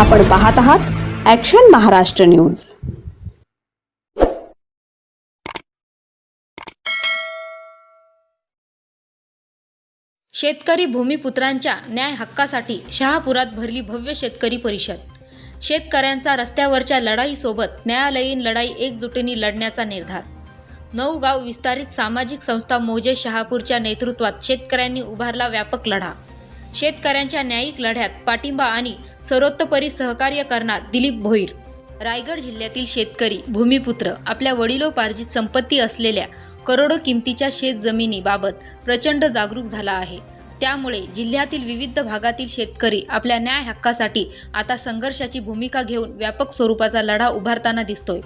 आपण पाहत आहात ॲक्शन महाराष्ट्र न्यूज शेतकरी भूमिपुत्रांच्या न्याय हक्कासाठी शहापुरात भरली भव्य शेतकरी परिषद. शेतकऱ्यांचा रस्त्यावरच्या लढाईसोबत न्यायालयीन लढाई एकजुटीने लढण्याचा निर्धार. नऊ गाव विस्तारित सामाजिक संस्था मोजे शहापूरच्या नेतृत्वात शेतकऱ्यांनी उभारला व्यापक लढा. शेतकऱ्यांच्या न्यायिक लढ्यात पाठिंबा आणि सर्वोत्तपरी सहकार्य करणार दिलीप भोईर. रायगड जिल्ह्यातील शेतकरी भूमिपुत्र आपल्या वडिलोपार्जित संपत्ती असलेल्या करोडो किमतीच्या शेतजमिनीबाबत प्रचंड जागरूक झाला आहे. त्यामुळे जिल्ह्यातील विविध भागातील शेतकरी आपल्या न्याय हक्कासाठी आता संघर्षाची भूमिका घेऊन व्यापक स्वरूपाचा लढा उभारताना दिसतोय.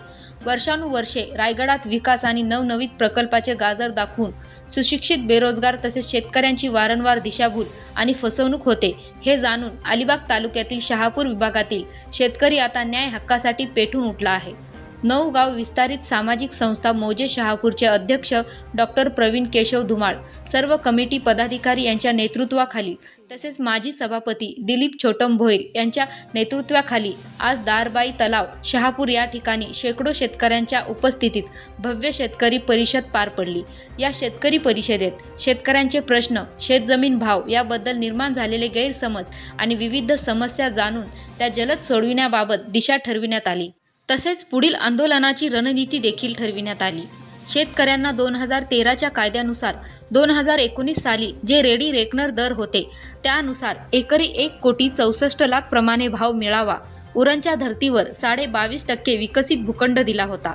वर्षानुवर्षे रायगडात विकास आणि नवनवीन प्रकल्पाचे गाजर दाखवून सुशिक्षित बेरोजगार तसेच शेतकऱ्यांची वारंवार दिशाभूल आणि फसवणूक होते हे जाणून अलिबाग तालुक्यातील शहापूर विभागातील शेतकरी आता न्याय हक्कासाठी पेटून उठला आहे. नऊ गाव विस्तारित सामाजिक संस्था मोजे शहापूरचे अध्यक्ष डॉक्टर प्रवीण केशव धुमाळ सर्व कमिटी पदाधिकारी यांच्या नेतृत्वाखाली तसेच माजी सभापती दिलीप छोटम भोईर यांच्या नेतृत्वाखाली आज दारबाई तलाव शहापूर या ठिकाणी शेकडो शेतकऱ्यांच्या उपस्थितीत भव्य शेतकरी परिषद पार पडली. या शेतकरी परिषदेत शेतकऱ्यांचे प्रश्न शेतजमीन भाव याबद्दल निर्माण झालेले गैरसमज आणि विविध समस्या जाणून त्या जलद सोडविण्याबाबत दिशा ठरविण्यात आली. तसेच पुढील आंदोलनाची रणनीती देखील ठरविण्यात आली. शेतकऱ्यांना दोन हजार तेराच्या कायद्यानुसार दोन हजार एकोणीस साली जे रेडी रेकनर दर होते त्यानुसार एकरी एक कोटी चौसष्ट लाख प्रमाणे भाव मिळावा. उरणच्या धर्तीवर साडे बावीस टक्के विकसित भूखंड दिला होता.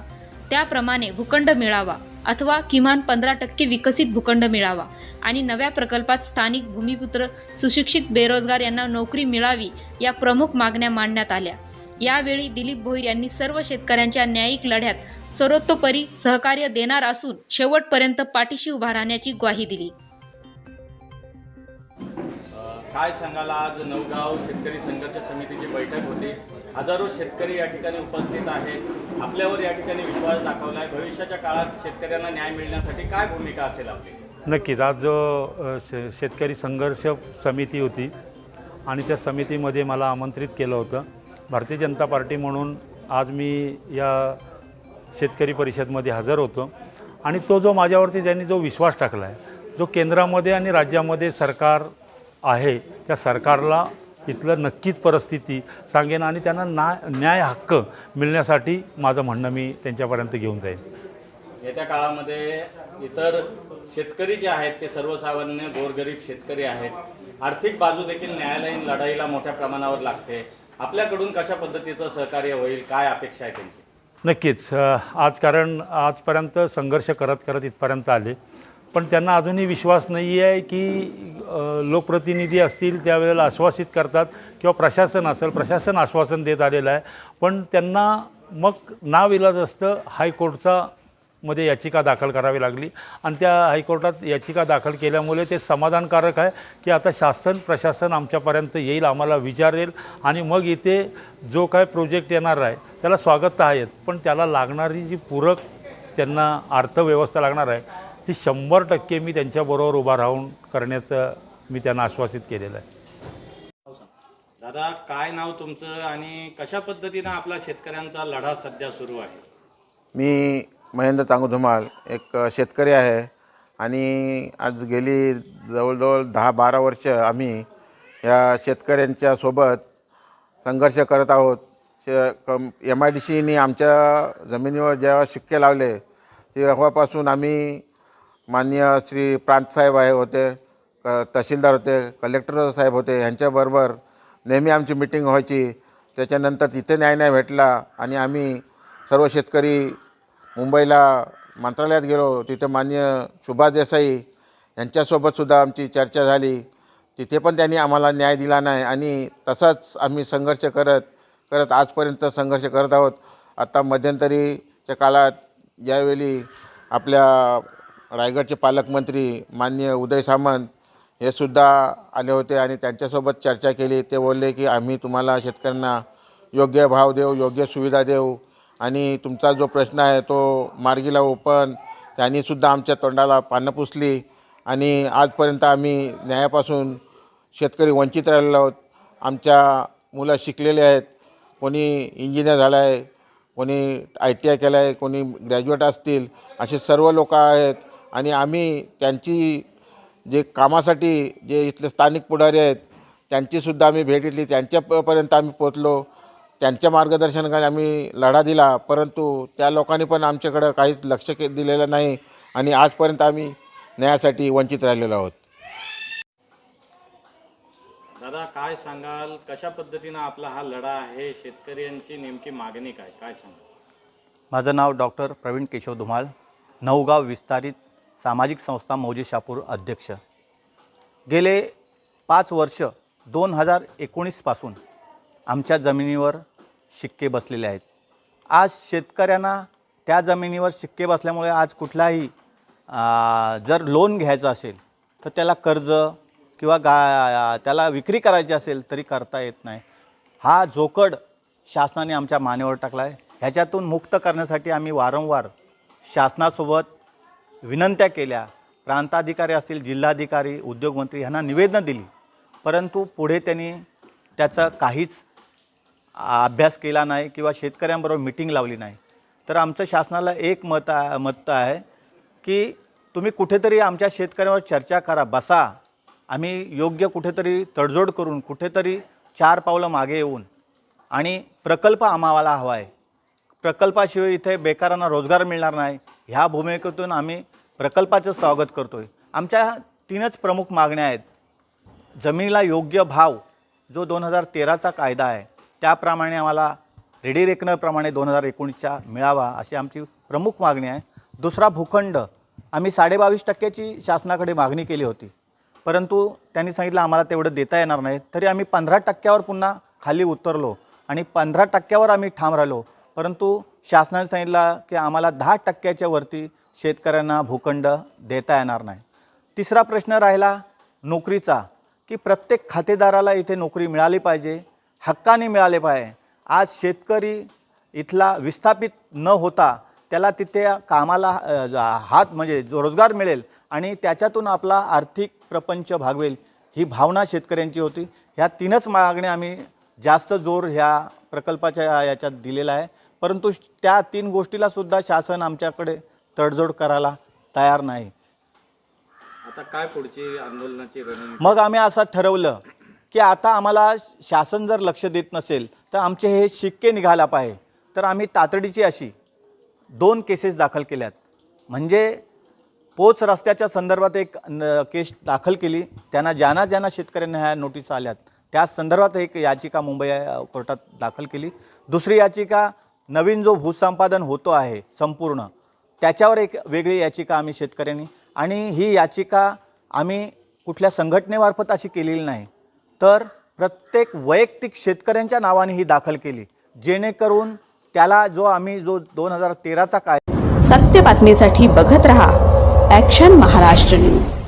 त्याप्रमाणे भूखंड मिळावा अथवा किमान पंधरा टक्के विकसित भूखंड मिळावा आणि नव्या प्रकल्पात स्थानिक भूमिपुत्र सुशिक्षित बेरोजगार यांना नोकरी मिळावी या प्रमुख मागण्या मांडण्यात आल्या. यावेळी दिलीप भोईर यांनी सर्व शेतकऱ्यांच्या न्यायिक लढ्यात सर्वतोपरी सहकार्य देणार असून शेवटपर्यंत पाठीशी उभा राहण्याची ग्वाही दिली. काय सांगाल आज नवगाव शेतकरी संघर्ष समितीची बैठक होती. हजारो शेतकरी या ठिकाणी उपस्थित आहेत. आपल्यावर या ठिकाणी विश्वास दाखवला आहे भविष्याच्या काळात शेतकऱ्यांना न्याय मिळण्यासाठी काय भूमिका असेल आपली? नक्कीच. आज जो शे शेतकरी संघर्ष समिती होती आणि त्या समितीमध्ये मला आमंत्रित केलं होतं. भारतीय जनता पार्टी म्हणून आज मी या शेतकरी परिषदमध्ये हजर होतो. आणि तो जो माझ्यावरती ज्यांनी जो विश्वास टाकला आहे जो केंद्रामध्ये आणि राज्यामध्ये सरकार आहे त्या सरकारला इथलं नक्कीच परिस्थिती सांगेन आणि त्यांना ना न्याय हक्क मिळण्यासाठी माझं म्हणणं मी त्यांच्यापर्यंत घेऊन जाईन. येत्या काळामध्ये इतर शेतकरी जे आहेत ते सर्वसामान्य गोरगरीब शेतकरी आहेत आर्थिक बाजू देखील न्यायालयीन लढाईला मोठ्या प्रमाणावर लागते. आपल्याकडून कशा पद्धतीचं सहकार्य होईल काय अपेक्षा आहे त्यांची? नक्कीच. आज कारण आजपर्यंत संघर्ष करत करत इथपर्यंत आले. पण त्यांना अजूनही विश्वास नाही आहे की लोकप्रतिनिधी असतील त्यावेळेला आश्वासित करतात किंवा प्रशासन असेल प्रशासन आश्वासन देत आलेलं आहे. पण त्यांना मग नाव इलाज असतं हायकोर्टचा मध्ये याचिका दाखल करावी लागली. आणि त्या हायकोर्टात याचिका दाखल केल्यामुळे ते समाधानकारक आहे की आता शासन प्रशासन आमच्यापर्यंत येईल आम्हाला विचारेल आणि मग इथे जो काय प्रोजेक्ट येणार आहे त्याला स्वागत तर आहेच पण त्याला लागणारी जी पूरक त्यांना अर्थव्यवस्था लागणार आहे ती शंभर टक्के मी त्यांच्याबरोबर उभा राहून करण्याचं मी त्यांना आश्वासित केलेलं आहे. दादा काय नाव तुमचं आणि कशा पद्धतीनं आपला शेतकऱ्यांचा लढा सध्या सुरू आहे? मी महेंद्र तांगू धुमाळ एक शेतकरी आहे. आणि आज गेली जवळजवळ दहा बारा वर्ष आम्ही या शेतकऱ्यांच्या सोबत संघर्ष करत आहोत. शे कम एम आय डी सीने आमच्या जमिनीवर जेव्हा शिक्के लावले तेव्हापासून आम्ही माननीय श्री प्रांतसाहेब आहे होते क तहसीलदार होते कलेक्टर साहेब होते ह्यांच्याबरोबर नेहमी आमची मिटिंग व्हायची. त्याच्यानंतर तिथे न्याय नाही भेटला आणि आम्ही सर्व शेतकरी मुंबईला मंत्रालयात गेलो तिथे मान्य सुभाष देसाई यांच्यासोबतसुद्धा आमची चर्चा झाली. तिथे पण त्यांनी आम्हाला न्याय दिला नाही आणि तसाच आम्ही संघर्ष करत करत आजपर्यंत संघर्ष करत आहोत. आता मध्यंतरीच्या काळात ज्यावेळी आपल्या रायगडचे पालकमंत्री माननीय उदय सामंत हे सुद्धा आले होते आणि त्यांच्यासोबत चर्चा केली. ते बोलले की आम्ही तुम्हाला शेतकऱ्यांना योग्य भाव देऊ योग्य सुविधा देऊ. आणि तुमचा जो प्रश्न आहे तो मार्गी लावू पण त्यांनीसुद्धा आमच्या तोंडाला पानं पुसली. आणि आजपर्यंत आम्ही न्यायापासून शेतकरी वंचित राहिलेलो आहोत. आमच्या मुलं शिकलेले आहेत. कोणी इंजिनियर झालं आहे कोणी आय टी आय केलं आहे कोणी ग्रॅज्युएट असतील असे सर्व लोक आहेत. आणि आम्ही त्यांची जे कामासाठी जे इथले स्थानिक पुढारी आहेत त्यांचीसुद्धा आम्ही भेट घेतली. त्यांच्यापर्यंत आम्ही पोचलो त्यांच्या मार्गदर्शनाखाली आम्ही लढा दिला परंतु त्या लोकांनी पण आमच्याकडं काहीच लक्ष के दिलेलं नाही आणि आजपर्यंत आम्ही न्यायासाठी वंचित राहिलेलो आहोत. दादा काय सांगाल? कशा पद्धतीनं आपला हा लढा आहे? शेतकऱ्यांची नेमकी मागणी काय? काय सांगाल? माझं नाव डॉक्टर प्रवीण केशव धुमाळ नवगाव विस्तारित सामाजिक संस्था मौजे शापूर अध्यक्ष. गेले पाच वर्ष दोन हजार एकोणीसपासून आमच्या जमिनीवर शिक्के बसलेले आहेत. आज शेतकऱ्यांना त्या जमिनीवर शिक्के बसल्यामुळे आज कुठलाही जर लोन घ्यायचं असेल तर त्याला कर्ज किंवा गा त्याला विक्री करायची असेल तरी करता येत नाही. हा जोकड शासनाने आमच्या मानेवर टाकला आहे ह्याच्यातून मुक्त करण्यासाठी आम्ही वारंवार शासनासोबत विनंत्या केल्या. प्रांताधिकारी असतील जिल्हाधिकारी उद्योगमंत्री ह्यांना निवेदनं दिली. परंतु पुढे त्यांनी त्याचं काहीच अभ्यास केला नाही किंवा शेतकऱ्यांबरोबर मिटिंग लावली नाही. तर आमचं शासनाला एक मत मत आहे की तुम्ही कुठेतरी आमच्या शेतकऱ्यांवर चर्चा करा बसा. आम्ही योग्य कुठेतरी तडजोड करून कुठेतरी चार पावलं मागे येऊन आणि प्रकल्प आम्हाला हवा आहे. प्रकल्पाशिवाय इथे बेकारांना रोजगार मिळणार नाही. ह्या भूमिकेतून आम्ही प्रकल्पाचं स्वागत करतो आहे आमच्या तीनच प्रमुख मागण्या आहेत. जमिनीला योग्य भाव जो दोन हजार तेराचा कायदा आहे. त्याप्रमाणे आम्हाला रेडी रेकनरप्रमाणे दोन हजार एकोणीसच्या मिळावा अशी आमची प्रमुख मागणी आहे. दुसरा भूखंड आम्ही साडेबावीस टक्क्याची शासनाकडे मागणी केली होती. परंतु त्यांनी सांगितलं आम्हाला तेवढं देता येणार नाही. तरी आम्ही पंधरा टक्क्यावर पुन्हा खाली उतरलो आणि पंधरा टक्क्यावर आम्ही ठाम राहिलो. परंतु शासनाने सांगितलं की आम्हाला दहा टक्क्याच्या वरती शेतकऱ्यांना भूखंड देता येणार नाही. तिसरा प्रश्न राहिला नोकरीचा की प्रत्येक खातेदाराला इथे नोकरी मिळाली पाहिजे. हक्काने मिळाले पाहिजे. आज शेतकरी इथला विस्थापित न होता त्याला तिथे कामाला हात म्हणजे जो रोजगार मिळेल आणि त्याच्यातून आपला आर्थिक प्रपंच भागवेल ही भावना शेतकऱ्यांची होती. ह्या तीनच मागण्या आम्ही जास्त जोर ह्या प्रकल्पाच्या याच्यात दिलेला आहे. परंतु त्या तीन गोष्टीला सुद्धा शासन आमच्याकडे तडजोड करायला तयार नाही. आता काय पुढची आंदोलनाची मग आम्ही असं ठरवलं की आता आम्हाला शासन जर लक्ष देत नसेल तर आमचे हे शिक्के निघाला पाहिजे तर आम्ही तातडीची अशी दोन केसेस दाखल केल्यात. म्हणजे पोच रस्त्याच्या संदर्भात एक न- केस दाखल केली. त्यांना ज्यांना ज्यांना शेतकऱ्यांना ह्या नोटीस आल्यात त्या संदर्भात एक याचिका मुंबई कोर्टात दाखल केली. दुसरी याचिका नवीन जो भूसंपादन होतो आहे संपूर्ण त्याच्यावर एक वेगळी याचिका आम्ही शेतकऱ्यांनी. आणि ही याचिका आम्ही कुठल्या संघटनेमार्फत अशी केलेली नाही. तर प्रत्येक वैयक्तिक शेतकऱ्यांच्या नावाने ही दाखल केली. जेणेकरून त्याला जो आम्ही जो दोन हजार तेराचा काय सत्य बातमीसाठी बघत रहा ॲक्शन महाराष्ट्र न्यूज